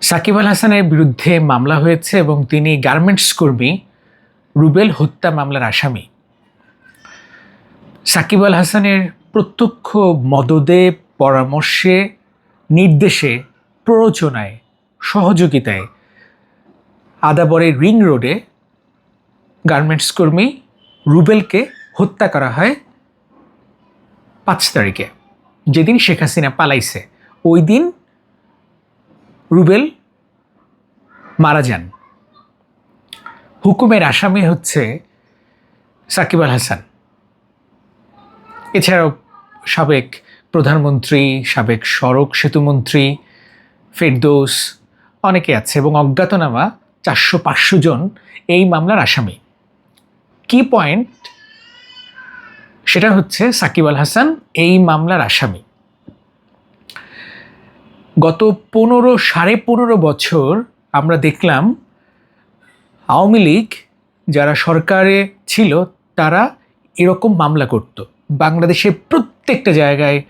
সাকিব আল হাসানের বিরুদ্ধে মামলা হয়েছে এবং তিনি গার্মেন্টস কর্মী রুবেল হত্যা মামলার আসামি। সাকিব আল হাসানের প্রত্যক্ষ মদদে, পরামর্শে, নির্দেশে, প্ররোচনায়, সহযোগিতায় আদাবরের রিং রোডে গার্মেন্টস কর্মী রুবেলকে হত্যা করা হয় পাঁচ তারিখে। যেদিন শেখ হাসিনা পালাইছে, ওই দিন রুবেল মারা যান। হুকুমের আসামি হচ্ছে সাকিব আল হাসান। এছাড়াও সাবেক প্রধানমন্ত্রী, সাবেক সড়ক সেতুমন্ত্রী ফেরদৌস অনেকে আছে এবং অজ্ঞাতনামা চারশো পাঁচশো জন এই মামলার আসামি। কি পয়েন্ট? সেটা হচ্ছে সাকিব আল হাসান এই মামলার আসামি। গত পনেরো, সাড়ে পনেরো বছর আমরা দেখলাম আওয়ামী লীগ যারা সরকারে ছিল, তারা এরকম মামলা করত। বাংলাদেশের প্রত্যেকটা জায়গায়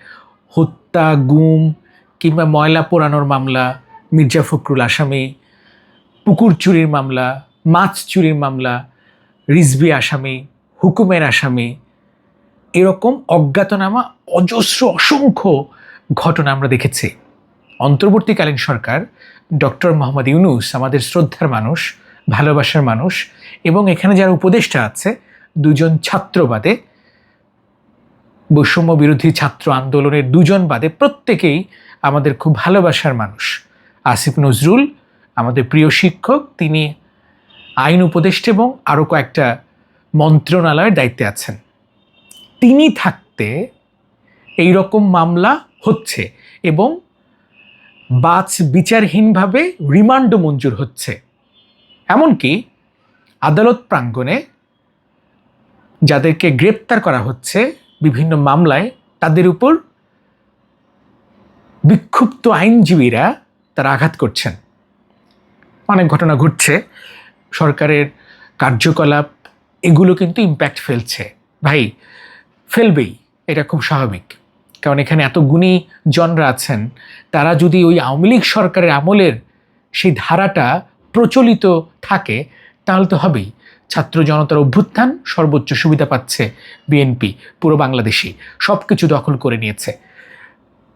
হত্যা, গুম কিংবা ময়লা পোড়ানোর মামলা, মির্জা ফখরুল আসামি, পুকুর চুরির মামলা, মাছ চুরির মামলা, রিজবি আসামি, হুকুমের আসামি, এরকম অজ্ঞাতনামা, অজস্র, অসংখ্য ঘটনা আমরা দেখেছি। অন্তর্বর্তীকালীন সরকার, ডক্টর মোহাম্মদ ইউনুস, আমাদের শ্রদ্ধার মানুষ, ভালোবাসার মানুষ এবং এখানে যারা উপদেষ্টা আছে, দুজন ছাত্র বাদে, বৈষম্য বিরোধী ছাত্র আন্দোলনের দুজন বাদে প্রত্যেকেই আমাদের খুব ভালোবাসার মানুষ। আসিফ নজরুল, আমাদের প্রিয় শিক্ষক, তিনি আইন উপদেষ্টা এবং আরও কয়েকটা মন্ত্রণালয়ের দায়িত্বে আছেন। তিনি থাকতে এই রকম মামলা হচ্ছে এবং বাচ বিচারহীনভাবে রিমান্ডও মঞ্জুর হচ্ছে। এমনকি আদালত প্রাঙ্গণে যাদেরকে গ্রেপ্তার করা হচ্ছে বিভিন্ন মামলায়, তাদের উপর বিক্ষুব্ধ আইনজীবীরা তারা আঘাত করছেন। অনেক ঘটনা ঘটছে। সরকারের কার্যকলাপ, এগুলো কিন্তু ইম্প্যাক্ট ফেলছে। ভাই, ফেলবেই। এটা খুব স্বাভাবিক। কারণ এখানে এত গুণী জনরা আছেন, তারা যদি ওই আওয়ামী লীগ সরকারের আমলের সেই ধারাটা প্রচলিত থাকে, তাহলে তো হবেই। ছাত্র জনতার অভ্যুত্থান সর্বোচ্চ সুবিধা পাচ্ছে বিএনপি, পুরো বাংলাদেশি সব কিছু দখল করে নিয়েছে।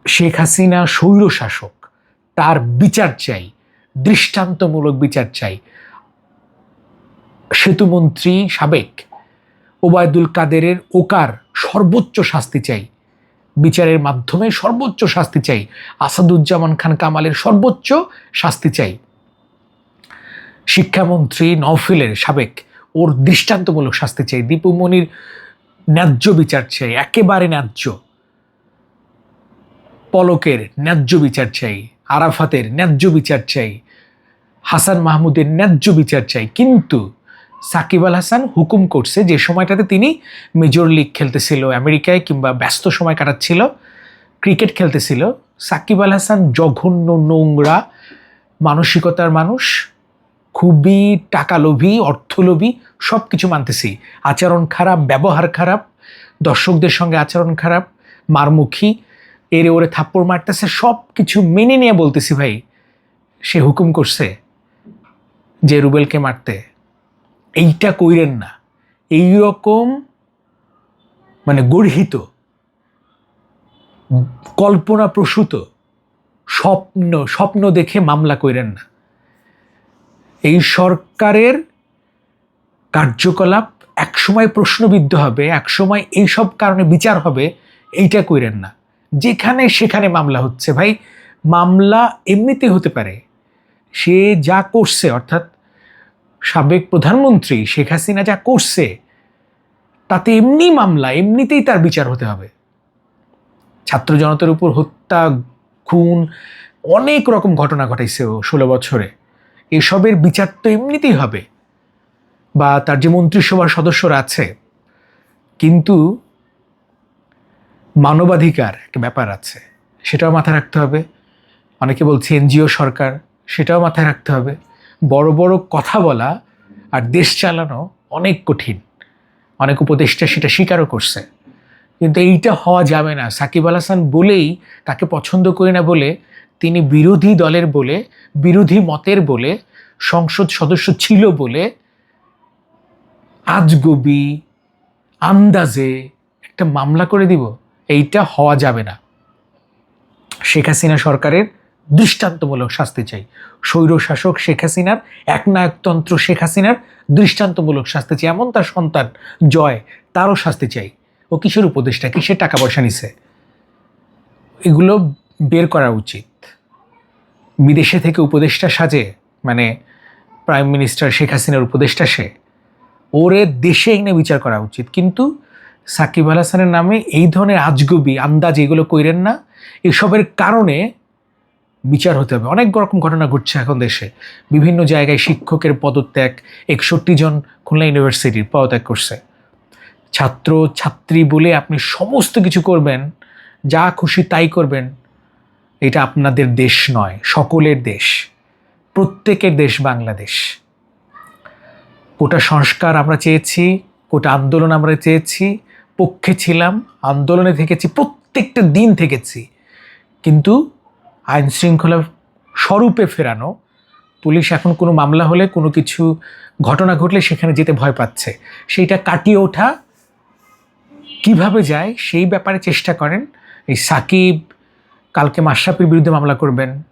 শেখ হাসিনা স্বৈর শাসক, তার বিচার চাই, দৃষ্টান্তমূলক বিচার চাই। সেতুমন্ত্রী সাবেক ওবায়দুল কাদেরের ওকার সর্বোচ্চ শাস্তি চাই। বিচারের মাধ্যমে সর্বোচ্চ শাস্তি চাই। আসাদুজ্জামান খান কামালের সর্বোচ্চ শাস্তি চাই। শিক্ষামন্ত্রী নওফিলের সাবেক ওর দৃষ্টান্তমূলক শাস্তি চাই। দীপুমণির ন্যায্য বিচার চাই, একেবারে ন্যায্য। পলকের ন্যায্য বিচার চাই, আরাফাতের ন্যায্য বিচার চাই, হাসান মাহমুদের ন্যায্য বিচার চাই। কিন্তু সাকিব আল হাসান হুকুম করছে যে সময়টাতে তিনি মেজর লিগ খেলতেছিল, আমেরিকায় কিংবা ব্যস্ত সময় কাটাচ্ছিল, ক্রিকেট খেলতেছিল। সাকিব আল হাসান জঘন্য নোংরা, মানসিকতার মানুষ, খুবই টাকালোভী, অর্থলোভী সব কিছু মানতেছি। আচরণ খারাপ, ব্যবহার খারাপ, দর্শকদের সঙ্গে আচরণ খারাপ, মারমুখী এরে ওরে থাপ্পড় মারতেছে সব কিছু মেনে নিয়ে বলতেছি ভাই, সে হুকুম করছে যে রুবেলকে মারতে। এইটা কইরেন না। এই রকম মানে গর্হিত কল্পনা প্রসূত স্বপ্ন স্বপ্ন দেখে মামলা কইরেন না। এই সরকারের কার্যকলাপ একসময় প্রশ্নবিদ্ধ হবে, একসময় এইসব কারণে বিচার হবে, এইটা কইরেন না। যেখানে সেখানে মামলা হচ্ছে ভাই। মামলা এমনিতে হতে পারে। সে যা করছে, অর্থাৎ সাবেক প্রধানমন্ত্রী শেখ হাসিনা যা করছে, তাতে এমনি মামলা, এমনিতেই তার বিচার হতে হবে। ছাত্র জনতার উপর হত্যা, খুন, অনেক রকম ঘটনা ঘটাইছে ও ষোলো বছরে। এসবের বিচার তো এমনিতেই হবে। বা তার যে মন্ত্রিসভার সদস্যরা আছে, কিন্তু মানবাধিকার একটা ব্যাপার আছে, সেটাও মাথায় রাখতে হবে। অনেকে বলছে এনজিও সরকার, সেটাও মাথায় রাখতে হবে। বড় বড় কথা বলা আর দেশ চালানো অনেক কঠিন। অনেক উপদেষ্টা সেটা স্বীকারও করছে। কিন্তু এইটা হওয়া যাবে না। সাকিব আল হাসান বলেই, তাকে পছন্দ করি না বলে, তিনি বিরোধী দলের বলে, বিরোধী মতের বলে, সংসদ সদস্য ছিল বলে আজগবি, আন্দাজে একটা মামলা করে দিব। এইটা হওয়া যাবে না। শেখ হাসিনা সরকারের দৃষ্টান্তমূলক শাস্তি চাই। স্বৈরশাসক শেখ হাসিনার, একনায়কতন্ত্র শেখ হাসিনার দৃষ্টান্তমূলক শাস্তি চাই। এমন তার সন্তান জয়, তারও শাস্তি চাই। ও কিসের উপদেষ্টা? কিসের টাকা পয়সা নিছে? এগুলো বের করা উচিত। বিদেশে থেকে উপদেষ্টা সাজে মানে প্রাইম মিনিস্টার শেখ হাসিনার উপদেষ্টা সে। ওরে দেশে এনে বিচার করা উচিত। কিন্তু সাকিব আল হাসানের নামে এই ধরনের আজগুবি, আন্দাজ এগুলো কইরেন না। এসবের কারণে বিচার হতে হবে। অনেক রকম ঘটনা ঘটছে এখন দেশে। বিভিন্ন জায়গায় শিক্ষকের পদত্যাগ, একষট্টি জন খুলনা ইউনিভার্সিটির পদত্যাগ করছে। ছাত্র, ছাত্রী বলে আপনি সমস্ত কিছু করবেন, যা খুশি তাই করবেন, এটা আপনাদের দেশ নয়, সকলের দেশ, প্রত্যেকের দেশ বাংলাদেশ। কোটা সংস্কার আমরা চেয়েছি, কোটা আন্দোলন আমরা চেয়েছি, পক্ষে ছিলাম, আন্দোলনে থেকেছি, প্রত্যেকটা দিন থেকেছি। কিন্তু আইন শৃঙ্খলা স্বরূপে ফেরানো। পুলিশ এখন কোনো মামলা হলে, কোনো কিছু ঘটনা ঘটলে সেখানে যেতে ভয় পাচ্ছে। সেইটা কাটিয়ে ওঠা কীভাবে যায় সেই ব্যাপারে চেষ্টা করেন এই সাকিব। কালকে মাশরাফির বিরুদ্ধে মামলা করবেন।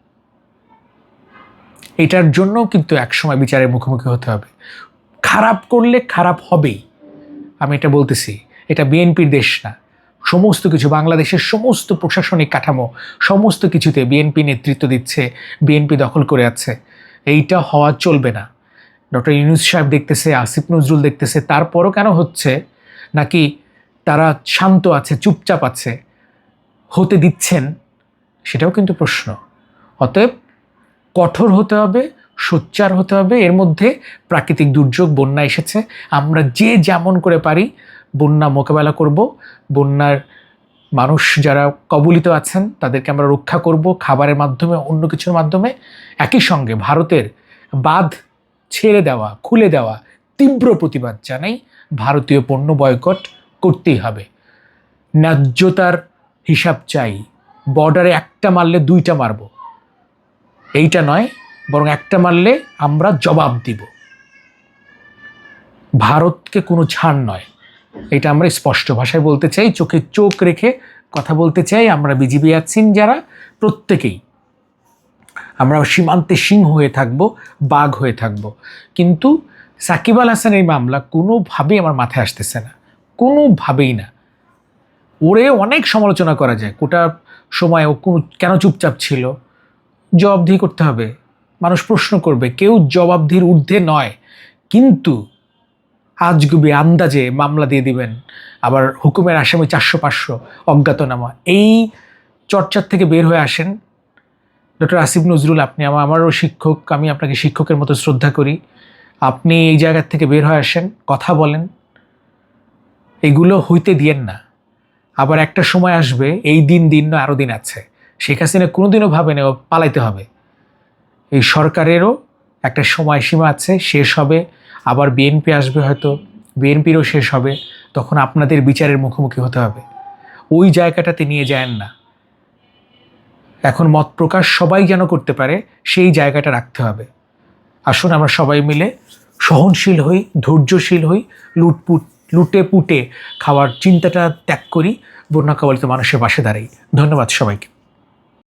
এটার জন্য কিন্তু একসময় বিচারের মুখোমুখি হতে হবে। খারাপ করলে খারাপ হবেই। আমি এটা বলতেছি, এটা বিএনপির দেশ না। সমস্ত কিছু, বাংলাদেশের সমস্ত প্রশাসনিক কাঠামো, সমস্ত কিছুতে বিএনপি নেতৃত্ব দিচ্ছে বিএনপি দখল করে আছে। এইটা হওয়া চলবে না। ডক্টর ইউনুস সাহেব দেখতেছে, আসিফ নজরুল দেখতেছে, তারপরও কেন হচ্ছে? নাকি তারা শান্ত আছে, চুপচাপ আছে, হতে দিচ্ছেন? সেটাও কিন্তু প্রশ্ন। অতএব কঠোর হতে হবে, সোচ্চার হতে হবে। এর মধ্যে প্রাকৃতিক দুর্যোগ, বন্যা এসেছে। আমরা যে যেমন করে পারি বন্যা মোকাবেলা করব। বন্যার মানুষ যারা কবলিত আছেন, তাদেরকে আমরা রক্ষা করব খাবারের মাধ্যমে, অন্য কিছুর মাধ্যমে। একই সঙ্গে ভারতের বাঁধ ছেড়ে দেওয়া, খুলে দেওয়া তীব্র প্রতিবাদ জানাই ভারতীয় পণ্য বয়কট করতেই হবে। ন্যায্যতার হিসাব চাই। বর্ডারে একটা মারলে দুইটা মারবো। এইটা নয়, বরং একটা মারলে আমরা জবাব দিব। ভারতকে কোনো ছাড় নয়। এটা আমরা স্পষ্ট ভাষায় বলতে চাই, চোখে চোখ রেখে কথা বলতে চাই। আমরা বিজিবি আছেন যারা, প্রত্যেকেই। আমরা সীমান্তে সিংহ হয়ে থাকব, বাঘ হয়ে থাকব। কিন্তু সাকিব আল হাসান এই মামলা কোনোভাবেই আমার মাথায় আসতেছে না। কোনোভাবেই না। ওরে অনেক সমালোচনা করা যায়। কোটা সময় ও কোনো, কেন চুপচাপ ছিল? জবাবদিহি করতে হবে। মানুষ প্রশ্ন করবে, কেউ জবাবদিহির ঊর্ধ্বে নয়। কিন্তু আজগুবি আন্দাজে মামলা দিয়ে দিবেন। আবার হুকুমের আসামি চারশো পাঁচশো অজ্ঞাতনামা। এই চর্চার থেকে বের হয়ে আসেন ডক্টর আসিফ নজরুল আপনি। আমার আমারও শিক্ষক, আমি আপনাকে শিক্ষকের মতো শ্রদ্ধা করি। আপনি এই জায়গার থেকে বের হয়ে আসেন, কথা বলেন। এগুলো হইতে দিয়েন না। আবার একটা সময় আসবে, এই দিন দিন না আরও দিন আছে। শেখ হাসিনা কোনোদিনও ভাবে ও পালাইতে হবে। এই সরকারেরও একটা সময়সীমা আছে, শেষ হবে। আবার বিএনপি আসবে হয়তো বিএনপিরও শেষ হবে, তখন আপনাদের বিচারের মুখোমুখি হতে হবে। ওই জায়গাটাতে নিয়ে যায়েন না। এখন মত প্রকাশ সবাই যেন করতে পারে, সেই জায়গাটা রাখতে হবে। আসুন আমরা সবাই মিলে সহনশীল হই, ধৈর্যশীল হই লুটপুট লুটে পুটে খাওয়ার চিন্তাটা ত্যাগ করি, বন্যা কবলিত মানুষের পাশে দাঁড়াই। ধন্যবাদ সবাইকে।